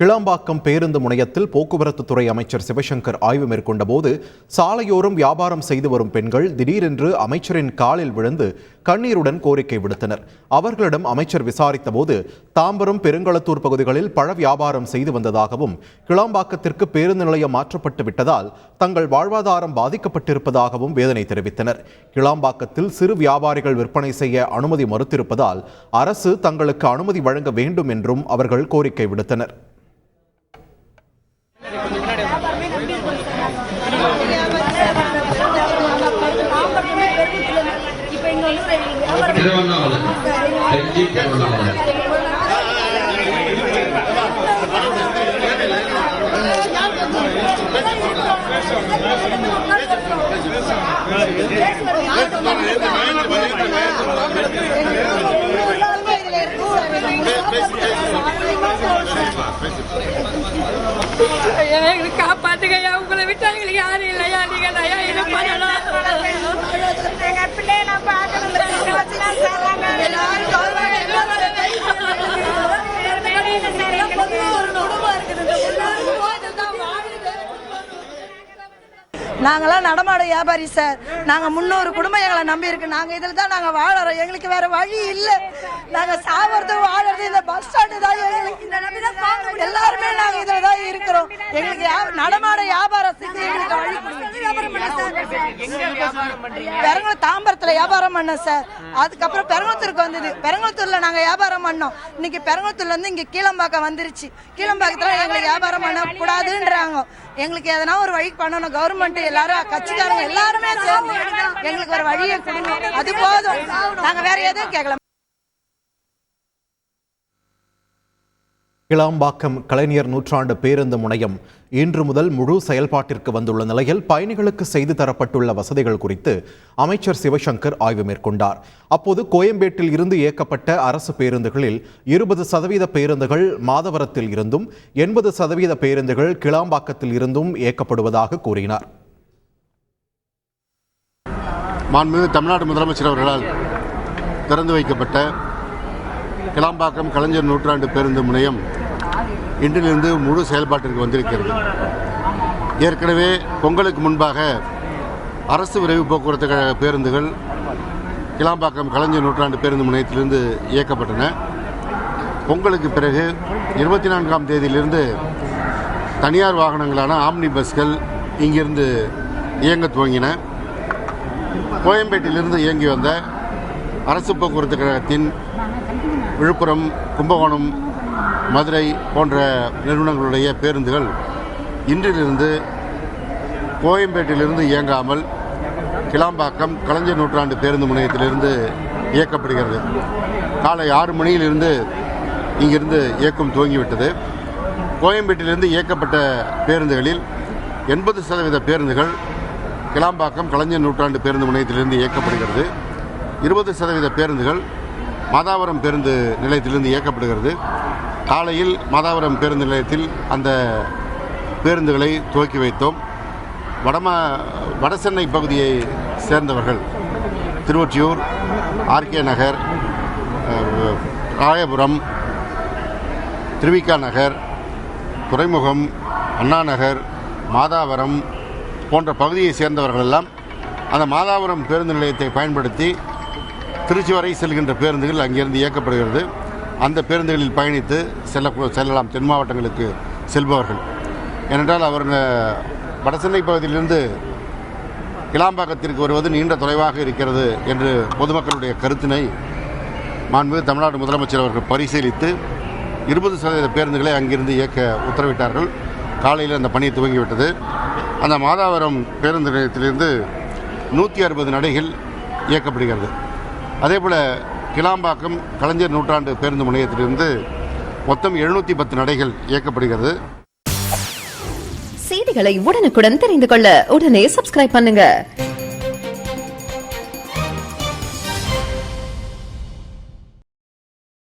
கிளாம்பாக்கம் பேருந்து முனையத்தில் போக்குவரத்து துறை அமைச்சர் சிவசங்கர் ஆய்வு மேற்கொண்ட போது சாலையோரம் வியாபாரம் செய்து வரும் பெண்கள் திடீரென்று அமைச்சரின் காலில் விழுந்து கண்ணீருடன் கோரிக்கை விடுத்தனர். அவர்களிடம் அமைச்சர் விசாரித்த போது தாம்பரம் பெருங்களத்தூர் பகுதிகளில் பழ வியாபாரம் செய்து வந்ததாகவும் கிளாம்பாக்கத்திற்கு பேருந்து நிலையம் மாற்றப்பட்டு விட்டதால் தங்கள் வாழ்வாதாரம் பாதிக்கப்பட்டிருப்பதாகவும் வேதனை தெரிவித்தனர். கிளாம்பாக்கத்தில் சிறு வியாபாரிகள் விற்பனை செய்ய அனுமதி மறுத்திருப்பதால் அரசு தங்களுக்கு அனுமதி வழங்க வேண்டும் என்றும் அவர்கள் கோரிக்கை விடுத்தனர். திருவண்ணாமலை ஐயா, எங்களை காப்பாத்துங்க உங்களை விட்டா எங்களுக்கு யாரும் இல்லையா? நீங்க பண்ணலாம் எங்க பிள்ளைய நான் பார்க்கணும் எல்லாரும் சொல்றாங்க, எல்லாரும் ஒரு குடும்பம் இருக்குது எல்லாரும் கோயில்ல தான் வாழுது. நாங்களாம் நடமாட வியாபாரி சார். நாங்க முன்னூறு குடும்பம் எங்களை நம்பி இருக்கு. நாங்க இதுல தான் நாங்க வாழறோம். எங்களுக்கு வேற வழி இல்ல. நாங்க சாவறது வாழறது இந்த பஸ் ஸ்டாண்டு தான் எங்களுக்கு. எல்லாருமே நாங்க இதுல தான் இருக்கிறோம். எங்களுக்கு யா- நடமாட வியாபாரம் செஞ்சு எங்களுக்கு வழி பெரங்குளம் தாம்பரத்துல வியாபாரம் பண்ணோம் சார். அதுக்கப்புறம் பெரங்குளத்தூருக்கு வந்தது. பெரங்குளத்தூர்ல நாங்க வியாபாரம் பண்ணோம். இன்னைக்கு பெரங்குளத்தூர்ல இருந்து இங்க கீழம்பாக்கம் வந்துருச்சு. கீழம்பாக்கத்துல எங்களுக்கு வியாபாரம் பண்ண கூடாதுன்றாங்க எங்களுக்கு எதனா ஒரு வழி பண்ணணும். கவர்மெண்ட் எல்லாரும் கட்சிக்காரங்க எல்லாருமே சேர்ந்து எங்களுக்கு ஒரு வழியை கொடுங்க. அது போதும். நாங்க வேற எதுவும் கேட்கல. கிளாம்பாக்கம் கலைஞர் நூற்றாண்டு பேருந்து முனையம் இன்று முதல் முழு செயல்பாட்டிற்கு வந்துள்ள நிலையில் பயணிகளுக்கு செய்து தரப்பட்டுள்ள வசதிகள் குறித்து அமைச்சர் சிவசங்கர் ஆய்வு மேற்கொண்டார். அப்போது கோயம்பேட்டில் இருந்து இயக்கப்பட்ட அரசு பேருந்துகளில் இருபது சதவீத பேருந்துகள் மாதவரத்தில் இருந்தும் எண்பது சதவீத பேருந்துகள் கிளாம்பாக்கத்தில் இருந்தும் இயக்கப்படுவதாக கூறினார். மாண்புமிகு தமிழ்நாடு முதலமைச்சர் அவர்களால் திறந்து வைக்கப்பட்ட கிளாம்பாக்கம் கலைஞர் நூற்றாண்டு பேருந்து முனையம் இன்றிலிருந்து முழு செயல்பாட்டிற்கு வந்திருக்கிறது. ஏற்கனவே பொங்கலுக்கு முன்பாக அரசு விரைவு போக்குவரத்து கழக பேருந்துகள் கிளாம்பாக்கம் கலைஞர் நூற்றாண்டு பேருந்து முனையத்திலிருந்து இயக்கப்பட்டன. பொங்கலுக்கு பிறகு இருபத்தி நான்காம் தேதியிலிருந்து தனியார் வாகனங்களான ஆம்னி பஸ்கள் இங்கிருந்து இயங்க துவங்கின. கோயம்பேட்டிலிருந்து இயங்கி வந்த அரசு போக்குவரத்து கழகத்தின் விழுப்புரம் கும்பகோணம் மதுரை போன்ற நிறுவனங்களுடைய பேருந்துகள் இன்றிலிருந்து கோயம்பேட்டிலிருந்து இயங்காமல் கிளாம்பாக்கம் கலைஞர் நூற்றாண்டு பேருந்து முனையத்திலிருந்து இயக்கப்படுகிறது. காலை ஆறு மணியிலிருந்து இங்கிருந்து இயக்கம் துவங்கிவிட்டது. கோயம்பேட்டிலிருந்து இயக்கப்பட்ட பேருந்துகளில் எண்பது சதவீத பேருந்துகள் கிளாம்பாக்கம் கலைஞர் நூற்றாண்டு பேருந்து முனையத்திலிருந்து இயக்கப்படுகிறது. இருபது சதவீத பேருந்துகள் மாதாவரம் பேருந்து நிலையத்திலிருந்து இயக்கப்படுகிறது. காலையில் மாதாவரம் பேருந்து நிலையத்தில் அந்த பேருந்துகளை துவக்கி வைத்தோம். வடமா வடசென்னை பகுதியை சேர்ந்தவர்கள் திருவொற்றியூர் ஆர்கே நகர் ராயபுரம் திருவிக்கா நகர் துறைமுகம் அண்ணா நகர் மாதாவரம் போன்ற பகுதியை சேர்ந்தவர்கள் எல்லாம் அந்த மாதாவரம் பேருந்து நிலையத்தை பயன்படுத்தி திருச்சி வரை செல்கின்ற பேருந்துகள் அங்கிருந்து இயக்கப்படுகிறது. அந்த பேருந்துகளில் பயணித்து செல்ல செல்லலாம் தென் மாவட்டங்களுக்கு செல்பவர்கள். ஏனென்றால் அவர்கள் வடசென்னை பகுதியிலிருந்து கிளாம்பாக்கத்திற்கு வருவது நீண்ட தொலைவாக இருக்கிறது என்று பொதுமக்களுடைய கருத்தினை மாண்பு தமிழ்நாடு முதலமைச்சர் அவர்கள் பரிசீலித்து இருபது சதவீத பேருந்துகளை அங்கிருந்து இயக்க உத்தரவிட்டார்கள். காலையில் அந்த பணி துவங்கிவிட்டது. அந்த மாதாவரம் பேருந்து நிலையத்திலிருந்து நூற்றி அறுபது நடைகள் இயக்கப்படுகிறது. அதேபோல் கிளாம்பாக்கம் கலைஞர் நூற்றாண்டு பேருந்து முனையத்திலிருந்து மொத்தம் எழுநூற்றி பத்து நடைகள் இயக்கப்படுகிறது. செய்திகளை உடனுக்குடன் தெரிந்து கொள்ள உடனே சப்ஸ்கிரைப் பண்ணுங்க.